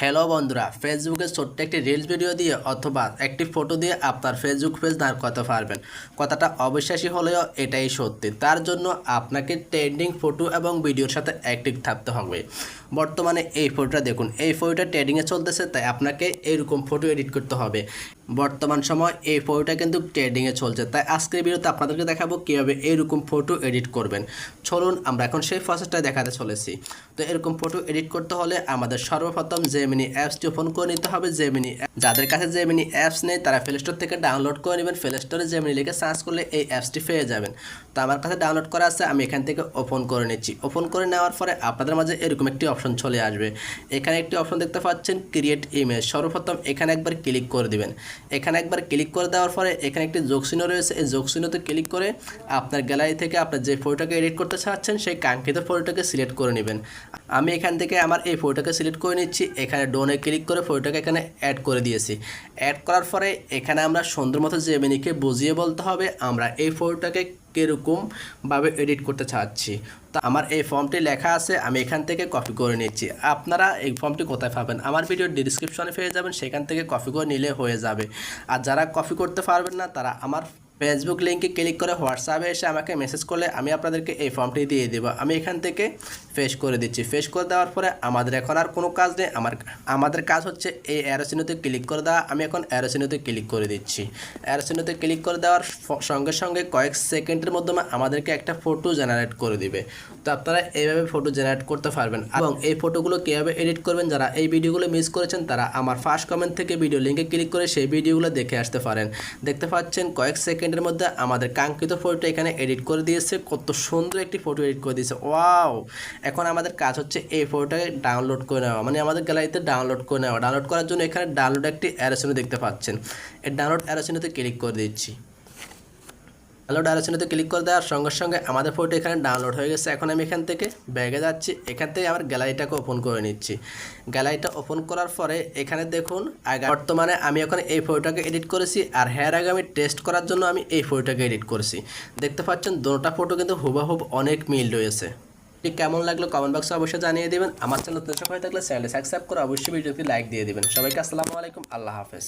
Hello বন্ধুরা ফেসবুকে ছোট্ট একটি রিলস ভিডিও দিয়ে অথবা একটি ফটো দিয়ে আপনার ফেসবুক পেজ দাঁড় করতে পারবেন। কথাটা অবিশ্বাসী হলেও এটাই সত্যি। তার জন্য আপনাকে ট্রেন্ডিং ফটো এবং ভিডিওর সাথে অ্যাক্টিভ থাকতে হবে। বর্তমানে এই ফটোটা দেখুন। এই ফটোটা ট্রেডিংয়ে চলতেছে, তাই আপনাকে এরকম ফটো এডিট করতে হবে। বর্তমান সময় এই ফটোটা কিন্তু ট্রেডিংয়ে চলছে। তাই আজকের ভিডিওতে আপনাদেরকে দেখাবো কীভাবে এইরকম ফটো এডিট করবেন। চলুন, আমরা এখন সেই প্রসেসটা দেখাতে চলেছি। তো এরকম ফটো এডিট করতে হলে আমাদের সর্বপ্রথম জেমিনি অ্যাপসটি ওপেন করে নিতে হবে জেমিনি যাদের কাছে জেমিনি অ্যাপস নেই, তারা প্লে স্টোর থেকে ডাউনলোড করে নেবেন। প্লে স্টোরে জেমিনি লিখে সার্চ করলে এই অ্যাপসটি পেয়ে যাবেন। তো আমার কাছে ডাউনলোড করা আছে, আমি এখান থেকে ওপেন করে নিচ্ছি। ওপেন করে নেওয়ার পরে আপনাদের মাঝে এরকম একটি অপশন চলে আসবে। এখানে একটি অপশন দেখতে পাচ্ছেন ক্রিয়েট ইমেজ সর্বপ্রথম এখানে একবার ক্লিক করে দিবেন। এখানে একবার ক্লিক করে দেওয়ার পরে এখানে একটি যোগচিহ্ন রয়েছে। এই যোগচিহ্নতে ক্লিক করে আপনার গ্যালারি থেকে আপনার যে ফটোটাকে এডিট করতে চাচ্ছেন, সেই কাঙ্ক্ষিত ফটোটাকে সিলেক্ট করে নেবেন। আমি এখান থেকে আমার এই ফটোটাকে সিলেক্ট করে নিচ্ছি। এখানে ডোনে ক্লিক করে ফটোটাকে এখানে অ্যাড করে দিয়েছি। অ্যাড করার পরে এখানে আমরা সুন্দর মতো জেমিনিকে বুঝিয়ে বলতে হবে, আমরা এই ফটোটাকে কীরকমভাবে এডিট করতে চাচ্ছি। তো আমার এই ফর্মটি লেখা আছে, আমি এখান থেকে কপি করে নিচ্ছি। আপনারা এই ফর্মটি কোথায় পাবেন? আমার ভিডিওর ডিসক্রিপশনে পেয়ে যাবেন, সেখান থেকে কপি করে নিলে হয়ে যাবে। আর যারা কপি করতে পারবেন না, তারা আমার ফেসবুক লিঙ্কে ক্লিক করে হোয়াটসঅ্যাপে এসে আমাকে মেসেজ করলে আমি আপনাদেরকে এই ফর্মটি দিয়ে দেবো। আমি এখান থেকে ফেস করে দিচ্ছি। ফেস করে দেওয়ার পরে আমাদের এখন আর কোনো কাজ নেই। আমার, আমাদের কাজ হচ্ছে এই অ্যারোসিনোতে ক্লিক করে দেওয়া। আমি এখন অ্যারোসিনোতে ক্লিক করে দিচ্ছি। অ্যারোসিনোতে ক্লিক করে দেওয়ার সঙ্গে সঙ্গে কয়েক সেকেন্ডের মাধ্যমে আমাদেরকে একটা ফটো জেনারেট করে দিবে। তো আপনারা এইভাবে ফটো জেনারেট করতে পারবেন। এবং এই ফটোগুলো কীভাবে এডিট করবেন, যারা এই ভিডিওগুলো মিস করেছেন, তারা আমার ফার্স্ট কমেন্ট থেকে ভিডিও লিঙ্কে ক্লিক করে সেই ভিডিওগুলো দেখে আসতে পারেন। দেখতে পাচ্ছেন কয়েক সেকেন্ডের মধ্যে আমাদের কাঙ্ক্ষিত ফটোটা এখানে এডিট করে দিয়েছে। কত সুন্দর একটি ফটো এডিট করে দিয়েছে। ওয়াও এখন আমাদের কাজ হচ্ছে এই ফটোটাকে ডাউনলোড করে নেওয়া। মানে আমাদের গ্যালারিতে ডাউনলোড করে নেওয়া। ডাউনলোড করার জন্য এখানে ডাউনলোড একটি অ্যারোসিনো দেখতে পাচ্ছেন। এই ডাউনলোড অ্যারোসিনোতে ক্লিক করে দিচ্ছি। ডাউনলোড আলোচনাতে ক্লিক করে দেওয়ার সঙ্গে সঙ্গে আমাদের ফটো এখানে ডাউনলোড হয়ে গেছে। এখন আমি এখান থেকে ব্যাগে যাচ্ছি। এখান থেকে আমার গ্যালারিটাকে ওপেন করে নিচ্ছি। গ্যালারিটা ওপেন করার পরে এখানে দেখুন, আগে বর্তমানে আমি এখন এই ফটোটাকে এডিট করেছি আর হ্যার আগে আমি টেস্ট করার জন্য আমি এই ফটোটাকে এডিট করেছি। দেখতে পাচ্ছেন, দুটা ফটো কিন্তু হুবাহুব অনেক মিল রয়েছে। ঠিক কেমন লাগল কমেন্ট বক্সে অবশ্যই জানিয়ে দেবেন। আমার চ্যানেল দর্শক হয়ে থাকলে চ্যানেলটি সাবস্ক্রাইব করে অবশ্যই ভিডিওটি লাইক দিয়ে দেবেন। সবাইকে আসসালামু আলাইকুম। আল্লাহ হাফেজ।